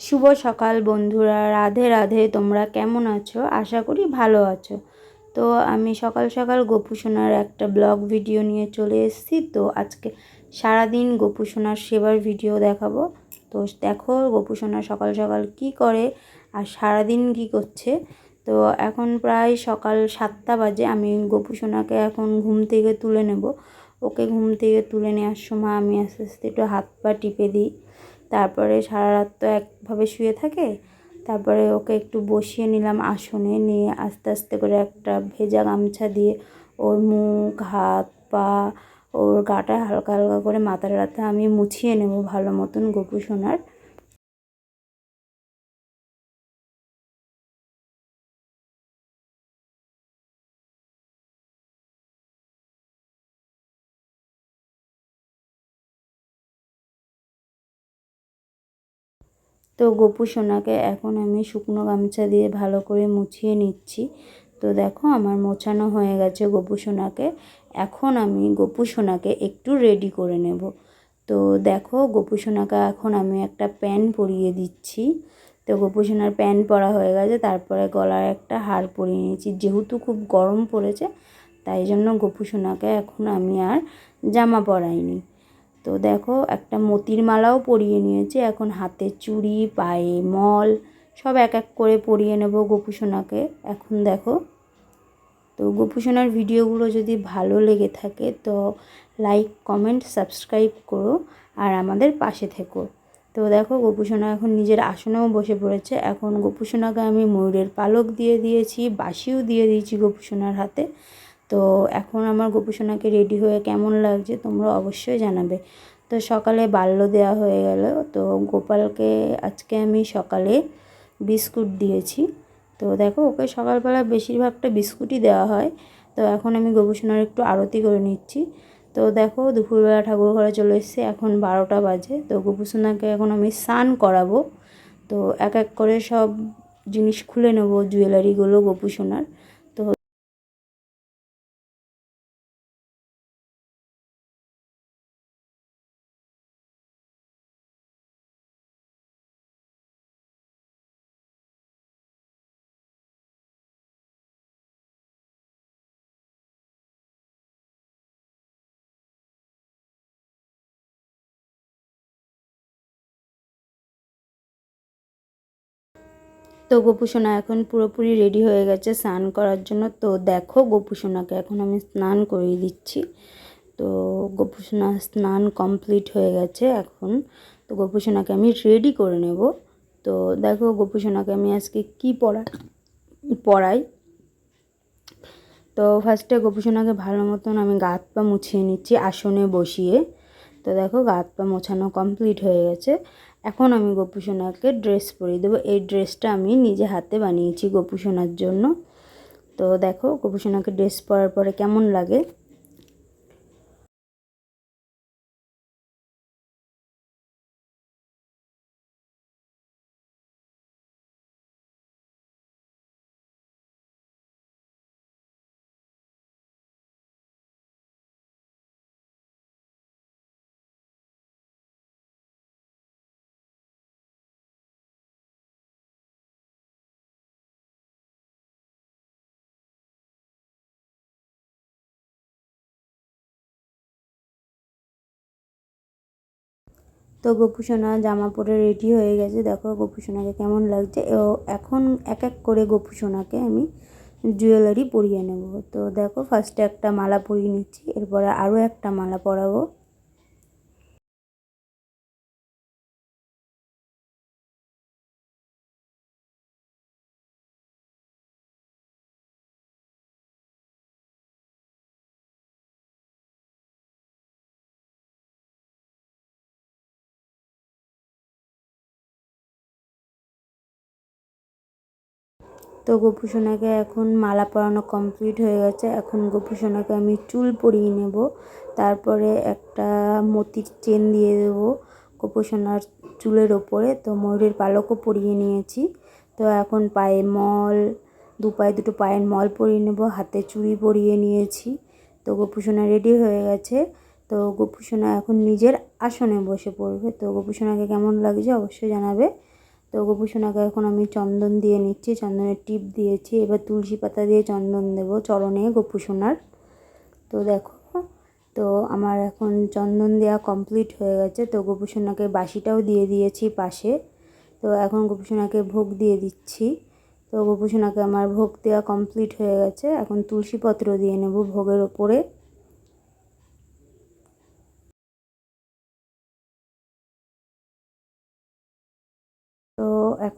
শুভ সকাল বন্ধুরা, রাধে রাধে, তোমরা কেমন আছো? আশা করি ভালো আছো। তো আমি সকাল সকাল গোপুসোনার একটা ব্লগ ভিডিও নিয়ে চলে এসেছি। তো আজকে সারাদিন গোপুসোনার সেবার ভিডিও দেখাবো। তো দেখো গোপুসোনা সকাল সকাল কি করে আর সারাদিন কি করছে। তো এখন প্রায় সকাল সাতটা বাজে, আমি গোপুসোনাকে এখন ঘুম থেকে তুলে নেব। ওকে ঘুম থেকে তুলে নেওয়ার সময় আমি আস্তে আস্তে একটু হাত পা টিপে দিই। তারপরে সারা রাত তো একভাবে শুয়ে থাকে। তারপরে ওকে একটু বসিয়ে নিলাম আসনে, নিয়ে আস্তে আস্তে করে একটা ভেজা গামছা দিয়ে ওর মুখ, হাত, পা, ওর গাটা হালকা হালকা করে মাথার রাতে আমি মুছিয়ে নেব ভালো মতন গোপু সোনার তো গোপু সোনাকে এখন আমি শুকনো গামছা দিয়ে ভালো করে মুছিয়ে নিচ্ছি। তো দেখো আমার মোছানো হয়ে গেছে গোপু সোনাকে। এখন আমি গোপু সোনাকে একটু রেডি করে নেব। তো দেখো গোপু সোনাকে এখন আমি একটা প্যান পরিয়ে দিচ্ছি। তো গোপু সোনার প্যান পরা হয়ে গেছে, তারপরে গলার একটা হার পরিয়ে নিয়েছি যেহেতু খুব গরম পড়েছে, তাই জন্য গোপু সোনাকে এখন আমি আর জামা পরাইনি। তো দেখো একটা মতির মালাও পরিয়ে নিয়েছি। এখন হাতে চুড়ি, পায়ে মল, সব এক এক করে পরিয়ে নেব গোপুসোনাকে। এখন দেখো, তো গোপুসোনার ভিডিওগুলো যদি ভালো লেগে থাকে তো লাইক, কমেন্ট, সাবস্ক্রাইব করো আর আমাদের পাশে থেকো। তো দেখো, গোপুসোনা এখন নিজের আসনেও বসে পড়েছে। এখন গোপুসোনাকে আমি ময়ূরের পালক দিয়ে দিয়েছি বাসিও দিয়ে দিয়েছি গোপুসোনার হাতে। তো এখন আমার গোপুসোনাকে রেডি হয়ে কেমন লাগছে তোমরা অবশ্যই জানাবে। তো সকালে বাল্য দেওয়া হয়ে গেল, তো গোপালকে আজকে আমি সকালে বিস্কুট দিয়েছি। তো দেখো, ওকে সকালবেলা বেশিরভাগটা বিস্কুটই দেওয়া হয়। তো এখন আমি গোপুসোনার একটু আরতি করে নিচ্ছি। তো দেখো, দুপুরবেলা ঠাকুর ঘরে চলে এসছে, এখন বারোটা বাজে। তো গোপুসোনাকে এখন আমি স্নান করাবো। তো এক এক করে সব জিনিস খুলে নেব, জুয়েলারিগুলো গোপুসোনার তো গোপুসোনা এখন পুরোপুরি রেডি হয়ে গেছে স্নান করার জন্য। তো দেখো গোপুসোনাকে এখন আমি স্নান করিয়ে দিচ্ছি। তো গোপুসোনা স্নান কমপ্লিট হয়ে গেছে এখন। তো গোপুসোনাকে আমি রেডি করে নেব। তো দেখো গোপুসোনাকে আমি আজকে কি পড়া, পড়াই। তো ফার্স্টে গোপুসোনাকে ভালো মতন আমি গাত পা মুছিয়ে নিচ্ছি আসনে বসিয়ে। তো দেখো গা হাত পা মোছানো কমপ্লিট হয়ে গেছে। এখন আমি গোপুসোনাকে ড্রেস পরিয়ে দেবো। এই ড্রেসটা আমি নিজে হাতে বানিয়েছি গোপুসোনার জন্য। তো দেখো গোপুসোনাকে ড্রেস পরার পরে কেমন লাগে? তো গোপুসোনা জামা পরে রেডি হয়ে গেছে। দেখো গোপুসোনাকে কেমন লাগছে। ও এখন এক এক করে গোপুসোনাকে আমি জুয়েলারি পরিয়ে নেব। তো দেখো ফার্স্টে একটা মালা পরিয়ে নিচ্ছি, এরপরে আরও একটা মালা পরাবো। তো গোপু সোনাকে এখন মালা পরানো কমপ্লিট হয়ে গেছে। এখন গোপু সোনাকে আমি চুল পরিয়ে নেব। তারপরে একটা মতির চেন দিয়ে দেবো গোপু সোনার চুলের ওপরে। তো ময়ূরের পালকও পরিয়ে নিয়েছি। তো এখন পায়ে মল, দু পায়ে দুটো পায়ের মল পরিয়ে নেব, হাতে চুড়ি পরিয়ে নিয়েছি। তো গোপু সোনা রেডি হয়ে গেছে। তো গোপু সোনা এখন নিজের আসনে বসে পড়বে। তো গোপু সোনাকে কেমন লাগছে অবশ্যই জানাবে। তো গোপুসোনাকে এখন আমি চন্দন দিয়ে নিচ্ছি, চন্দনের টিপ দিয়েছি। এবার তুলসী পাতা দিয়ে চন্দন দেবো চরণে গোপুসোনার। তো দেখো, তো আমার এখন চন্দন দেওয়া কমপ্লিট হয়ে গেছে। তো গোপুসোনাকে বাসিটাও দিয়ে দিয়েছি পাশে। তো এখন গোপুসোনাকে ভোগ দিয়ে দিচ্ছি। তো গোপুসোনাকে আমার ভোগ দেওয়া কমপ্লিট হয়ে গেছে। এখন তুলসীপত্র দিয়ে নেব ভোগের ওপরে।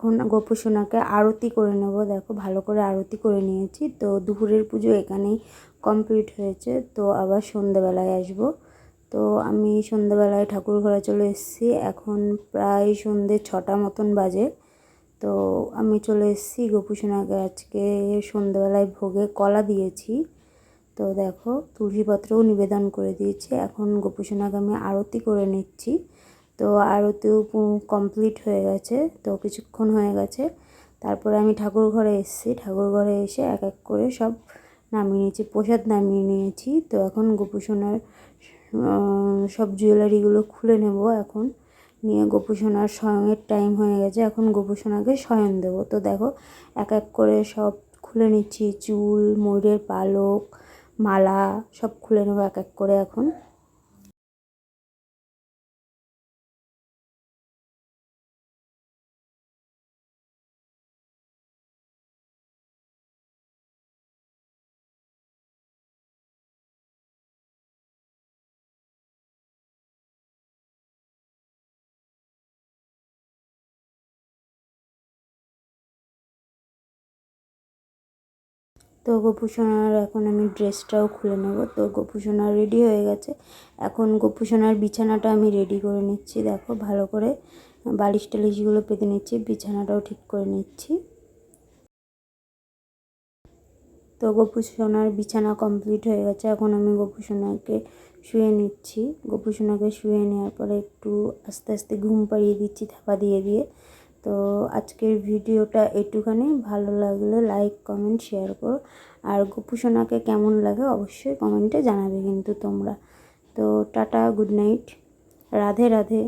এখন গোপুসোনাকে আরতি করে নেব। দেখো, ভালো করে আরতি করে নিয়েছি। তো দুপুরের পুজো এখানেই কমপ্লিট হয়েছে। তো আবার সন্ধ্যেবেলায় আসব। তো আমি সন্ধ্যেবেলায় ঠাকুর ঘরে চলে এসেছি। এখন প্রায় সন্ধ্যে ছটা মতন বাজে। তো আমি চলে এসেছি গোপুসোনাকে আজকে সন্ধ্যেবেলায় ভোগে কলা দিয়েছি। তো দেখো তুলসীপত্রও নিবেদন করে দিয়েছি। এখন গোপুসোনাকে আমি আরতি করে নিচ্ছি। তো আরতিও কমপ্লিট হয়ে গেছে, তো কিছুক্ষণ হয়ে গেছে। তারপরে আমি ঠাকুর ঘরে এসেছি, ঠাকুর ঘরে এসে এক এক করে সব নামিয়ে নিয়েছি, প্রসাদ নামিয়ে নিয়েছি। তো এখন গোপুসোনার সব জুয়েলারিগুলো খুলে নেব এখন। নিয়ে গোপুসোনার শয়নের টাইম হয়ে গেছে, এখন গোপুসোনাকে স্বয়ং দেবো। তো দেখো, এক এক করে সব খুলে নিচ্ছি, চুল, ময়ূরের পালক, মালা সব খুলে নেব এক এক করে এখন। তো গোপুসোনার, এখন আমি ড্রেসটাও খুলে নেব। তো গোপুসোনা রেডি হয়ে গেছে। এখন গোপুসোনার বিছানাটা আমি রেডি করে নিচ্ছি। দেখো, ভালো করে বালিশ টালিশগুলো পেতে নিচ্ছি, বিছানাটাও ঠিক করে নিচ্ছি। তো গোপুসোনার বিছানা কমপ্লিট হয়ে গেছে। এখন আমি গোপুসোনাকে শুয়ে নিচ্ছি। গোপুসোনাকে শুয়ে নেওয়ার পরে একটু আস্তে আস্তে ঘুম পাড়িয়ে দিচ্ছি, থাপা দিয়ে দিয়ে। তো আজকের ভিডিওটা এটুখানি। ভালো লাগলে লাইক কমেন্ট শেয়ার করো। আর গোপুসোনাকে কেমন লাগে অবশ্যই কমেন্টে জানাবে কিন্তু তোমরা। তো tata good night Radhe Radhe.